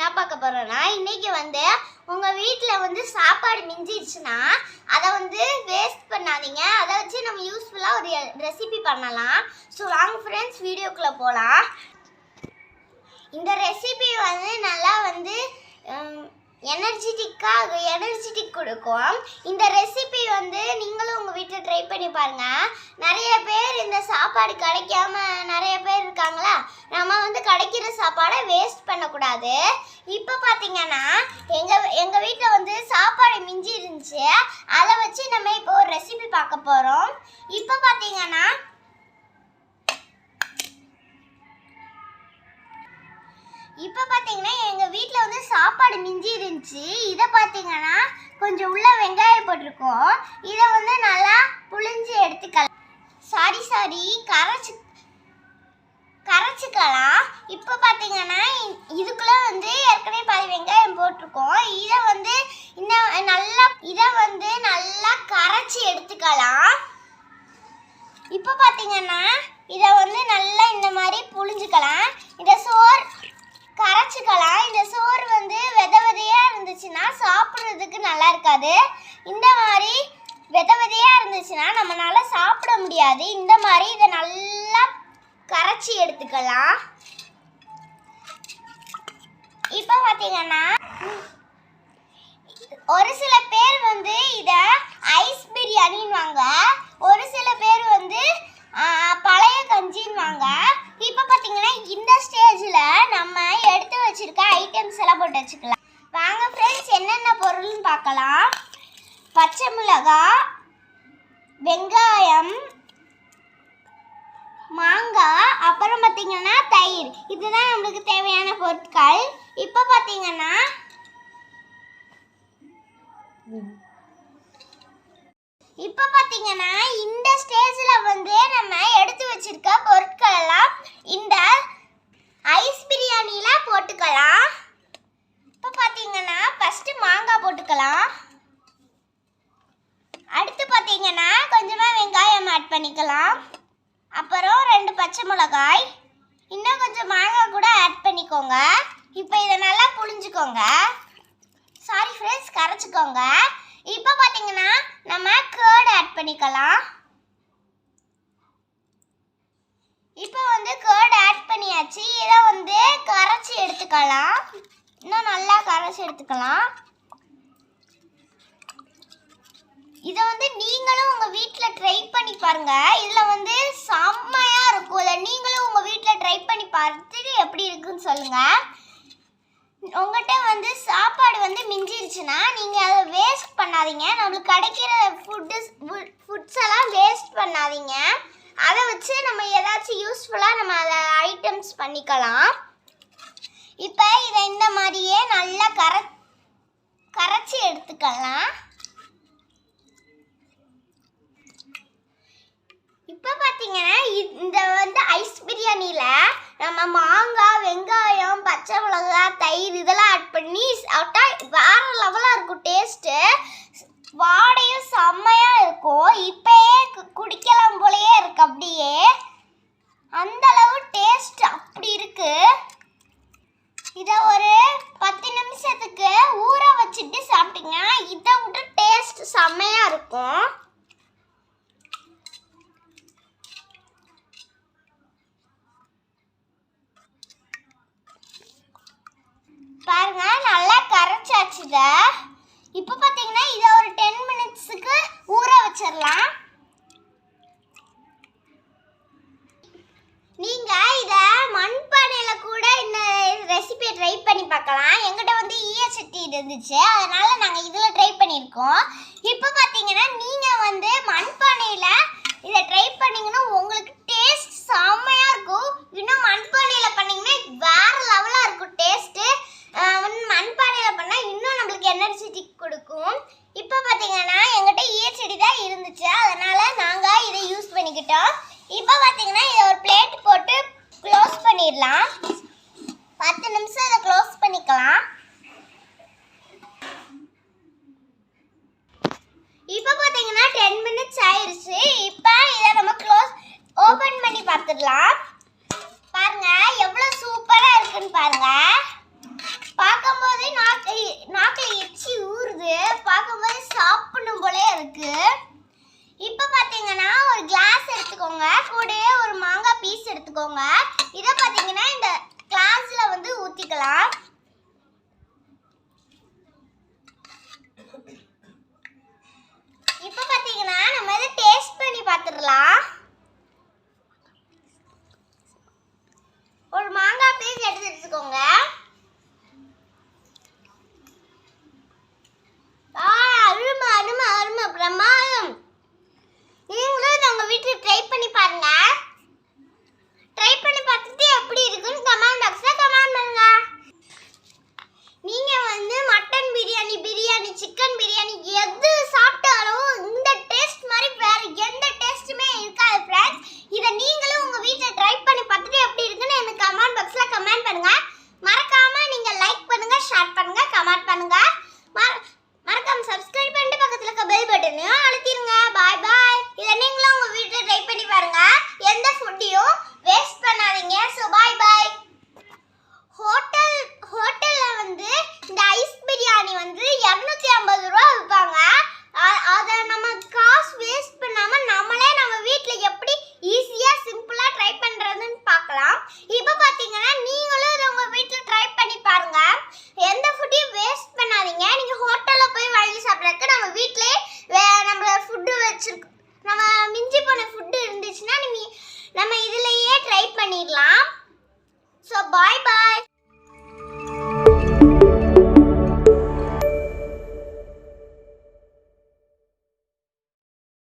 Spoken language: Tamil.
என்ன பார்க்க போகிறோன்னா இன்னைக்கு வந்து உங்க வீட்டில் வந்து சாப்பாடு மிஞ்சிடுச்சுன்னா அதை வந்து வேஸ்ட் பண்ணாதீங்க. அதை வச்சு நம்ம யூஸ்ஃபுல்லாக ஒரு ரெசிபி பண்ணலாம். ஸோ வாங்க ஃப்ரெண்ட்ஸ் வீடியோக்குள்ள போகலாம் இந்த ரெசிபி வந்து நல்லா வந்து எனர்ஜெட்டிக்காக எனர்ஜெட்டிக் கொடுக்கும். இந்த ரெசிபி வந்து நீங்களும் உங்கள் வீட்டில் ட்ரை பண்ணி பாருங்கள் நிறைய பேர் இந்த சாப்பாடு கிடைக்காம நிறைய பேர் இருக்காங்களா? நம்ம வந்து கிடைக்கிற சாப்பாடை வேஸ்ட் பண்ணக்கூடாது. இப்போ பார்த்தீங்கன்னா எங்கள் எங்கள் வீட்டில் வந்து சாப்பாடு மிஞ்சி இருந்துச்சு அதை வச்சு நம்ம இப்போ ஒரு ரெசிபி பார்க்க போகிறோம் இப்போ பார்த்தீங்கன்னா இப்போ பார்த்தீங்கன்னா எங்கள் வீட்டில் வந்து சாப்பாடு மிஞ்சி இருந்துச்சு இதை பார்த்தீங்கன்னா கொஞ்சம் உள்ள வெங்காயம் போட்டிருக்கோம். இதை வந்து நல்லா புழிஞ்சு எடுத்துக்கலாம். சாரி சாரி கரைச்சி கரைச்சிக்கலாம். இப்போ பார்த்தீங்கன்னா இ- இதுக்குள்ள வந்து ஏற்கனவே பாதி வெங்காயம் போட்டிருக்கோம். இதை வந்து இன்னும் நல்லா இதை வந்து நல்லா கரைச்சி எடுத்துக்கலாம். இப்போ பார்த்தீங்கன்னா இதை வந்து நல்லா இந்த மாதிரி புழிஞ்சுக்கலாம். இதை சோறு கரைச்சிக்கலாம். இந்த சோறு வந்து வித விதையாக இருந்துச்சுன்னா சாப்பிட்றதுக்கு நல்லா இருக்காது. இந்த மாதிரி வித விதையாக இருந்துச்சுன்னா நம்மளால சாப்பிட முடியாது. இந்த மாதிரி இதை நல்லா கரைச்சி எடுத்துக்கலாம். இப்போ பார்த்தீங்கன்னா ஒரு சில பேர் வந்து இதை ஐஸ் பிரியாணின்வாங்க ஒரு சில பேர் வந்து பழைய கஞ்சின்வாங்க இப்போ பார்த்தீங்கன்னா இந்த ஸ்டேஜில் நான் வச்சிருக்க ஐட்டம்ஸ் எல்லாம் போட்டு வச்சுக்கலாம். வாங்க ஃப்ரெண்ட்ஸ் என்னென்ன பொருள்னு பார்க்கலாம். பச்சை மிளகாய் வெங்காயம் மாங்காய் அப்புறம் பார்த்தீங்கன்னா தயிர். இதுதான் நம்மளுக்கு தேவையான பொருட்கள். இப்போ பார்த்தீங்கன்னா இப்போ பார்த்தீங்கன்னா இந்த ஸ்டேஜில் வந்து நம்ம எடுத்து வச்சிருக்க பொருட்கள் எல்லாம் இந்த ஐஸ் பிரியாணியில் போட்டுக்கலாம் இப்போ பார்த்தீங்கன்னா ஃபஸ்ட்டு மாங்காய் போட்டுக்கலாம் அடுத்து பார்த்தீங்கன்னா கொஞ்சமாக வெங்காயம் ஆட் பண்ணிக்கலாம் அப்புறம் ரெண்டு பச்சை மிளகாய். இன்னும் கொஞ்சம் மாங்காய் கூட ஆட் பண்ணிக்கோங்க. இப்போ இதை நல்லா புளிஞ்சுக்கோங்க சாரி ஃப்ரெண்ட்ஸ் கரைச்சிக்கோங்க. இப்போ பார்த்தீங்கன்னா நம்ம கேர்டு ஆட் பண்ணிக்கலாம். இப்போ வந்து கேர்ட் ஆட் பண்ணியாச்சு. இதை வந்து கரைச்சி எடுத்துக்கலாம். இன்னும் நல்லா கரைச்சி எடுத்துக்கலாம். இதை வீட்டில் ட்ரை பண்ணி பாருங்க. இதில் வந்து செம்மையாக இருக்கும் இதை நீங்களும் உங்கள் வீட்டில் ட்ரை பண்ணி பார்த்துட்டு எப்படி இருக்குன்னு சொல்லுங்கள் உங்கள்கிட்ட வந்து சாப்பாடு வந்து மிஞ்சிருச்சுன்னா நீங்கள் அதை வேஸ்ட் பண்ணாதீங்க. நம்மளுக்கு கிடைக்கிற ஃபுட்டு ஃபுட்ஸ் எல்லாம் வேஸ்ட் பண்ணாதீங்க. அதை வச்சு நம்ம ஏதாச்சும் யூஸ்ஃபுல்லாக நம்ம அதை ஐட்டம்ஸ் பண்ணிக்கலாம். இப்போ இதை இந்த மாதிரியே நல்லா கர கரைச்சி எடுத்துக்கலாம் இப்போ பார்த்தீங்கன்னா இ- இந்த வந்து ஐஸ் நம்ம மாங்காய் வெங்காயம் பச்சை மிளகாய் தயிர் இதெல்லாம் ஆட் பண்ணி சாப்பிட்டா வேற லெவலாக இருக்கும் டேஸ்ட்டு வாடையும் செம்மையாக இருக்கும். இப்பயே கு- குடிக்கலாம் போலயே இருக்கு அப்படியே. அந்த அளவு டேஸ்ட் அப்படி இருக்கு. இதை ஒரு பத்து நிமிஷத்துக்கு ஊற வச்சுட்டு சாப்பிட்டீங்கன்னா இதை விட்டு டேஸ்ட் செம்மையாக இருக்கும் பாருங்க நல்லா கரைச்சாச்சு இதை இப்போ பார்த்தீங்கன்னா இதை ஒரு டென் மினிட்ஸுக்கு ஊற வச்சிடலாம் நீங்கள் இதை மண்பானையில் கூட இந்த ரெசிபியை ட்ரை பண்ணி பார்க்கலாம் எங்கிட்ட வந்து ஈய இருந்துச்சு. அதனால் நாங்கள் இதில் ட்ரை பண்ணியிருக்கோம். இப்போ பார்த்தீங்கன்னா நீங்கள் வந்து மண்பானையில் இதை ட்ரை பண்ணீங்கன்னா உங்களுக்கு இப்போ பார்த்தீங்கன்னா இதை ஒரு பிளேட் போட்டு க்ளோஸ் பண்ணிடலாம். பத்து நிமிஷம் இதை க்ளோஸ் பண்ணிக்கலாம். இப்போ பார்த்தீங்கன்னா டென் மினிட்ஸ் ஆயிடுச்சு இப்போ இதை நம்ம க்ளோஸ் ஓப்பன் பண்ணி பார்த்துடலாம். பாருங்கள் எவ்வளோ சூப்பராக இருக்குன்னு பாருங்கள் பார்க்கும்போதே நாக்கு நாக்கில் எச்சி ஊறுது. பார்க்கும்போதே சாப்பிடணும் போலே இருக்குது எடுத்துக்கோங்க. கூடயே ஒரு மாங்காய் பீஸ் எடுத்துக்கோங்க. இதை பார்த்தீங்கன்னா இந்த கிளாஸில் வந்து ஊற்றிக்கலாம் பண்ணிடலாம். ஸோ பாய் பாய்